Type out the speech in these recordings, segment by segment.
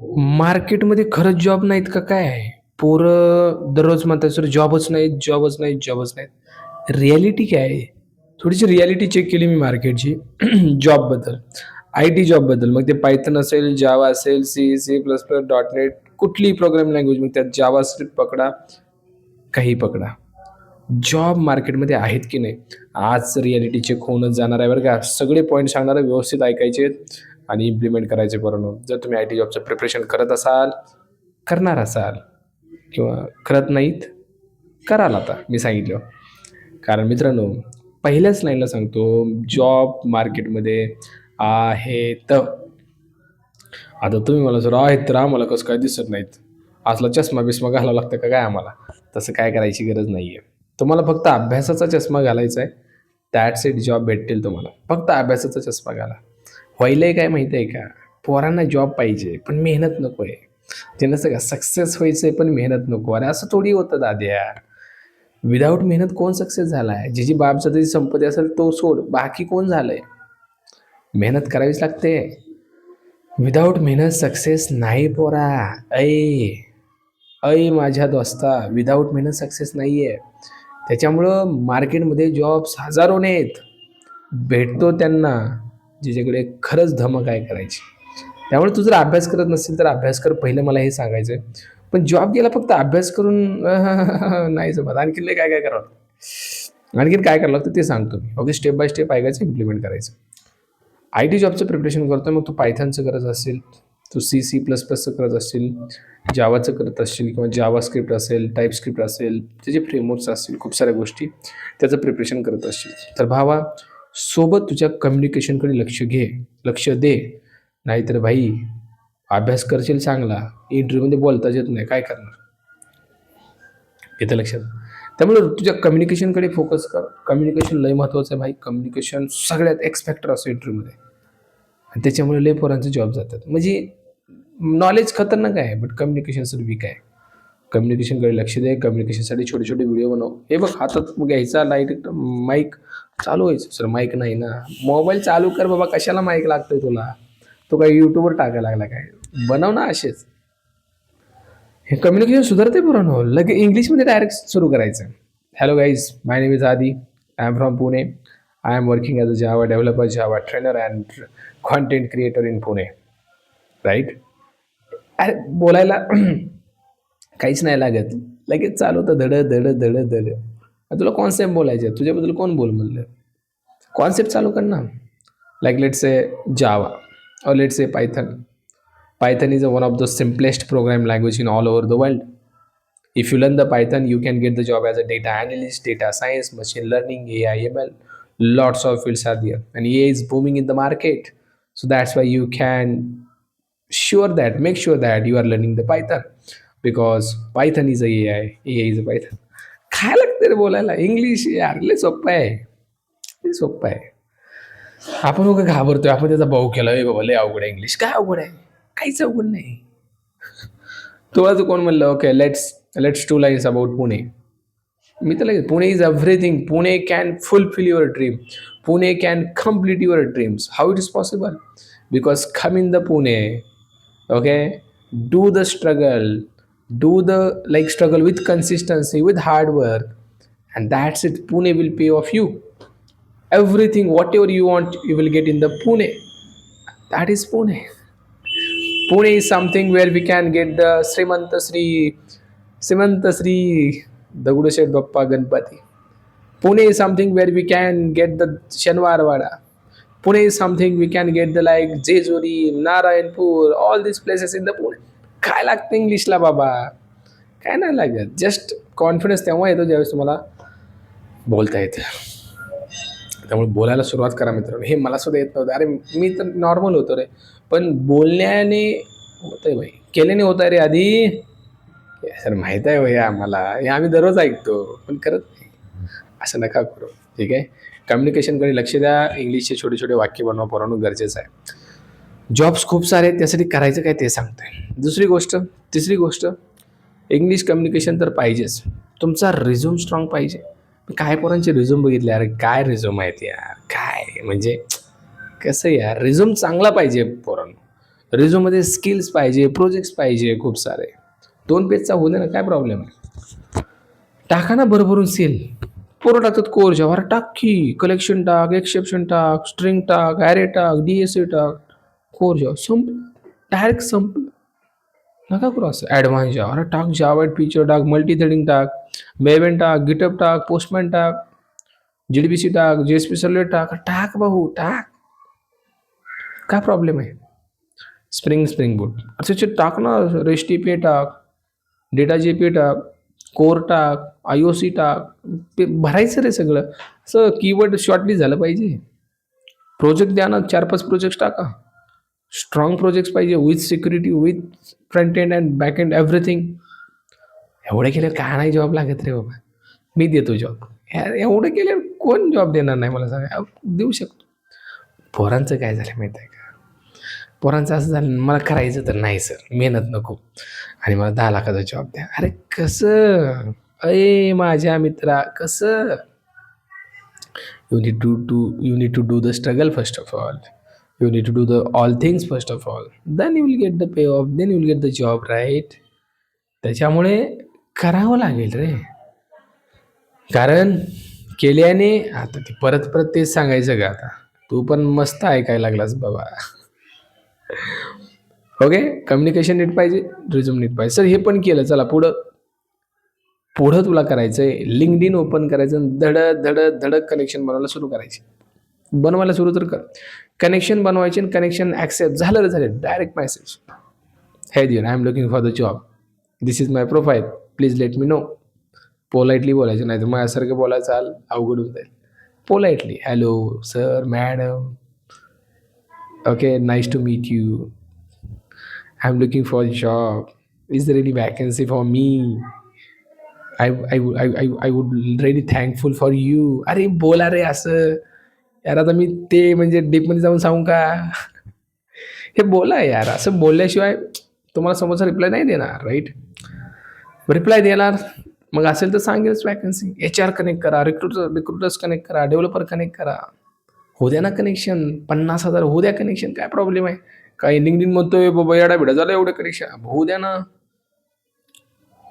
मार्केटमध्ये खरंच जॉब नाहीत का काय? आहे पोरं दररोज म्हणतात सर जॉबच नाहीत, जॉबच नाहीत, जॉबच नाहीत. रिॲलिटी काय आहे? थोडीशी रिॲलिटी चेक केली मी मार्केटची जॉबबद्दल. आय-टी जॉबबद्दल. मग ते पायथन असेल, जावा असेल, C, C plus plus, dot net कुठलीही प्रोग्राम लँग्वेज मग त्यात जावा स्क्रिप्ट पकडा, काहीही पकडा. जॉब मार्केटमध्ये आहेत की नाही? आज रिॲलिटी चेक होऊनच जाणार आहे बरं का. सगळे पॉईंट सांगणार व्यवस्थित ऐकायचे आहेत आणि इम्प्लिमेंट करायचे पोरांनो. जर तुम्ही आय-टी जॉबचं प्रिपरेशन करत असाल, करणार असाल किंवा करत नाहीत, कराल आता मी सांगितलं. कारण मित्रांनो, पहिल्याच लाईनला सांगतो जॉब मार्केटमध्ये आहेत. आता तुम्ही मला सर आहेत तर आम्हाला कसं काय दिसत नाहीत? असला चष्मा बिस्मा घालावा लागतं का काय आम्हाला? तसं काय करायची गरज नाही आहे. तुम्हाला फक्त अभ्यासाचा चष्मा घालायचा आहे. दॅट्स इट जॉब भेटतील तुम्हाला. फक्त अभ्यासाचा चष्मा घाला. व्हायलंय काय माहिती आहे का? पोरांना जॉब पाहिजे, पण मेहनत नको आहे. ते नसतं का सक्सेस आहे पण मेहनत नको. अरे असं थोडी होतं दाद्या. विदाऊट मेहनत कोण सक्सेस झाला आहे जी ज्याची जरी संपत्ती असेल तो सोड. बाकी कोण झालंय? मेहनत करावीच लागते. विदाऊट मेहनत सक्सेस नाही पोरा. ऐ, ऐ माझ्या दोस्ता विदाऊट मेहनत सक्सेस नाही आहे. त्याच्यामुळं मार्केटमध्ये जॉब्स हजारोने आहेत. भेटतो त्यांना जिच्याकडे खरंच धमक आहे करायची. त्यामुळे तू जर अभ्यास करत नसेल तर अभ्यास कर. पहिलं मला हे सांगायचं आहे. पण जॉब गेला फक्त अभ्यास करून नाही जमत. आणखीन काय-काय करावं लागतं. आणखीन काय करावं लागतं ते सांगतो मी. ओके स्टेप बाय स्टेप ऐकायचं, इम्प्लिमेंट करायचं. आय-टी जॉबचं प्रिपरेशन करतो मग तू पायथनचं करत असेल, तू सी, सी प्लस प्लसचं करत असशील, जावाचं करत असशील किंवा जावा स्क्रिप्ट असेल, टाइपस्क्रिप्ट असेल, त्याचे फ्रेमवर्क्स असतील, खूप साऱ्या गोष्टी त्याचं प्रिपरेशन करत असशील. तर भावा सोबत तुझ्या कम्युनिकेशनकडे लक्ष घे, लक्ष दे. नाहीतर भाई अभ्यास करशील चांगला, इंटरव्ह्यूमध्ये बोलताच येत नाही, काय करणार? येतं लक्षात. त्यामुळे तुझ्या कम्युनिकेशनकडे फोकस कर. कम्युनिकेशन लय महत्त्वाचं आहे भाई. कम्युनिकेशन सगळ्यात एक्सपेक्टर असतो इंटरव्ह्यूमध्ये आणि त्याच्यामुळे लय पोरांचे जॉब जातात. म्हणजे नॉलेज खतरनाक आहे, बट कम्युनिकेशन सर वीक आहे. कम्युनिकेशनकडे लक्ष दे. कम्युनिकेशनसाठी छोटे-छोटे व्हिडिओ बनव. हे बघ हातात घ्यायचा लाइट माईक चालू व्हायचं. सर माईक नाही ना. मोबाईल चालू कर बाबा. कशाला माईक लागतोय तुला? तो काही यूट्यूबवर टाकायला लागला काय? बनव ना असेच. हे कम्युनिकेशन सुधारते पोरांनो. लगे इंग्लिशमध्ये डायरेक्ट सुरू करायचं. Hello guys, my name is Adi. I am from Pune. I am working as a Java developer, Java trainer and content creator in Pune. Right? अरे बोलायला काहीच नाही लागत. लगेच चालू होतं धड धड धड धड. तुला कॉन्सेप्ट बोलायचं तुझ्याबद्दल कोण बोल म्हणलं? कॉन्सेप्ट चालू कर ना लाईक लेट से जावा और late say Python Python is a one of the simplest program language in all over the world if you learn the Python you can get the job as a data analyst data science machine learning A I M L lots of fields are there and A is booming in the market so that's why you can sure that make sure that you are learning the Python because Python Python A I A I is a Python काय लागतं रे बोलायला English यार लय सोपं आहे लय सोपं आहे आपण उगा घाबरतोय आपण त्याचा भाऊ केला ए बाबा लय अवघड आहे इंग्लिश काय अवघड आहे काहीच अवघड नाही तुला कोण म्हणलं okay let's let's two lines about Pune मी तर लगेच Pune is everything Pune can fulfil your dream Pune can complete your dreams how it is possible because come in the Pune okay do the struggle do the like struggle with consistency with hard work and that's it. Pune will pay off you. Everything whatever you want you will get in the pune. That is pune. Pune is something where we can get the srimanta sri srimanta sri dagudashed bappa ganpati. Pune is something where we can get the shanwarwada. Pune is something we can get the like jejuri narayanpur all these places in the pune. काय लागतं इंग्लिशला बाबा? काय नाही लागत. Just confidence तेव्हा येतो ज्यावेळेस तुम्हाला बोलता येतं. त्यामुळे बोलायला सुरुवात करा मित्रांनो. हे मला सुद्धा येत नव्हतं. अरे मी तर नॉर्मल होतो रे. पण बोलण्याने होतं आहे भाई केल्याने होत आहे रे आधी. सर माहीत आहे भाई आम्हाला. हे आम्ही दररोज ऐकतो. पण करत नाही. असं नका करू. ठीक आहे? कम्युनिकेशनकडे लक्ष द्या. इंग्लिशचे छोटे छोटे वाक्य बनवा. पोरांनो गरजेचं आहे. जॉब्स खूप सारे आहेत त्यासाठी करायचं काय ते सांगताय. दुसरी गोष्ट तिसरी गोष्ट इंग्लिश कम्युनिकेशन तर पाहिजेच. तुमचा रिझ्यूम स्ट्रॉंग पाहिजे. काय पोरांचे रिझ्यूम बघितले? यार काय रिझ्यूम आहेत यार? काय? म्हणजे कसं यार? रिझ्यूम चांगला पाहिजे पोरांनो. रिझ्यूममध्ये स्किल्स पाहिजे प्रोजेक्ट्स पाहिजे खूप सारे. दोन पेजचा होऊ दे ना काय प्रॉब्लेम आहे? टाका ना भरभरून सेल पोरं टाकतात कोर जॉब अरे टाक की. कलेक्शन टाक एक्सेप्शन टाक स्ट्रिंग टाक ॲरे टाक डी एस ए टाक. कोर जाओ संप डायरेक्ट संप. नका करू असं ॲडव्हान्स जाव अरे टाक जावाईट फीचर टाक मल्टी थ्रेडिंग टाक मेवेन टाक गिटअप टाक पोस्टमॅन टाक जी डी बी सी टाक जे एस पी सर्लेट टाक. टाक भाऊ टाक. काय प्रॉब्लेम आहे? स्प्रिंग स्प्रिंग बूट अच्छा टाक ना रेस्ट पे पी टाक डेटा जी पी टाक कोर टाक आय ओ सी टाक. ते भरायचं रे सगळं. असं कीवर्ड शॉर्टली झालं पाहिजे. प्रोजेक्ट द्या ना चार पाच प्रोजेक्ट टाका. स्ट्रॉंग प्रोजेक्ट्स पाहिजे with security with front end and back end everything एवढं केल्यावर काय नाही जॉब लागत रे बाबा? मी देतो जॉब एवढं केल्यावर कोण जॉब देणार नाही मला सांगा? देऊ शकतो. पोरांचं काय झालं माहीत आहे का? पोरांचं असं झालं मला करायचं तर नाही सर मेहनत नको. आणि मला दहा लाखाचा जॉब द्या. अरे कसं? अय माझ्या मित्रा कसं? You need to to you need to do the struggle first of all you need to do the all things first of all then you will get the pay off then you will get the job right त्याच्यामुळे करावं लागेल रे. कारण केल्याने आता ते परत परत तेच सांगायचं का आता. तू पण मस्त ऐकायला लागलास बाबा. ओके कम्युनिकेशन नीट पाहिजे रिझ्यूम नीट पाहिजे. सर हे पण केलं. चला पुढं. पुढं तुला करायचं आहे लिंकड इन ओपन करायचं धड धडक धडक धडक कनेक्शन बनवायला सुरू करायचे. बनवायला सुरू तर कर. कनेक्शन बनवायचे आणि कनेक्शन ॲक्सेप्ट झालं रे झालं direct message hey dear I am looking for the job this is my profile please let me know politely बोलायचं नाही तर माझ्यासारखं बोलायचं चाल अवघड होऊन जाईल. Politely hello sir madam okay nice to meet you I am looking for job is there any vacancy for me I I I I would I thankful for you अरे बोला रे असं. यार आता मी ते म्हणजे डीपमध्ये जाऊन सांगू का? हे बोला यार असं बोलल्याशिवाय तुम्हाला समोरचा रिप्लाय नाही देणार राईट रिप्लाय देणार. मग असेल तर सांगेलच वॅकन्सी एच आर कनेक्ट करा रिक्रुटर रिक्रुटर्स कनेक्ट करा डेव्हलपर कनेक्ट करा. हो द्या ना कनेक्शन पन्नास हजार हो द्या कनेक्शन काय प्रॉब्लेम आहे? काय लिंगडिन म्हणतोय बाबा येडा बिडा झालं एवढं कनेक्शन होऊ द्या ना.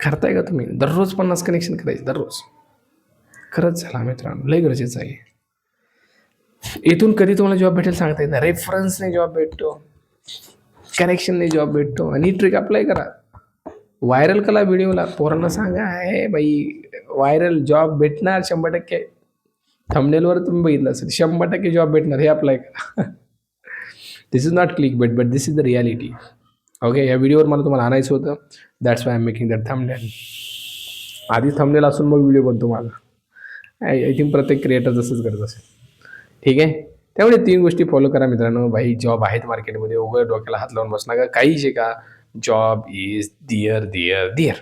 करताय का तुम्ही? दररोज पन्नास कनेक्शन करायचे दररोज. खरंच झाला मित्रांनो लय गरजेचं आहे. इथून कधी तुम्हाला जॉब भेटेल सांगता येत नाही. रेफरन्सने जॉब भेटतो. कनेक्शनने जॉब भेटतो. आणि ही ट्रिक अप्लाय करा. व्हायरल करा व्हिडिओला पोरांना सांगा आहे बाई व्हायरल जॉब भेटणार शंभर टक्के. थंबनेलवर तुम्ही बघितलं असेल शंभर टक्के जॉब भेटणार. हे अप्लाय करा. This is not click bait but this is the reality okay या व्हिडिओवर मला तुम्हाला आणायचं होतं. That's why am making that thumbnail आधी थंबनेल असून मग व्हिडिओ बनतो माझा. आय आय थिंक प्रत्येक क्रिएटर तसंच करत असेल. ठीक आहे? त्यामुळे तीन गोष्टी फॉलो करा मित्रांनो. भाई जॉब आहेत मार्केटमध्ये उघड डोक्याला हात लावून बसणार का काही शिका job is there there there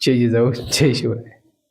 जय जिजाऊ जय शिवराय.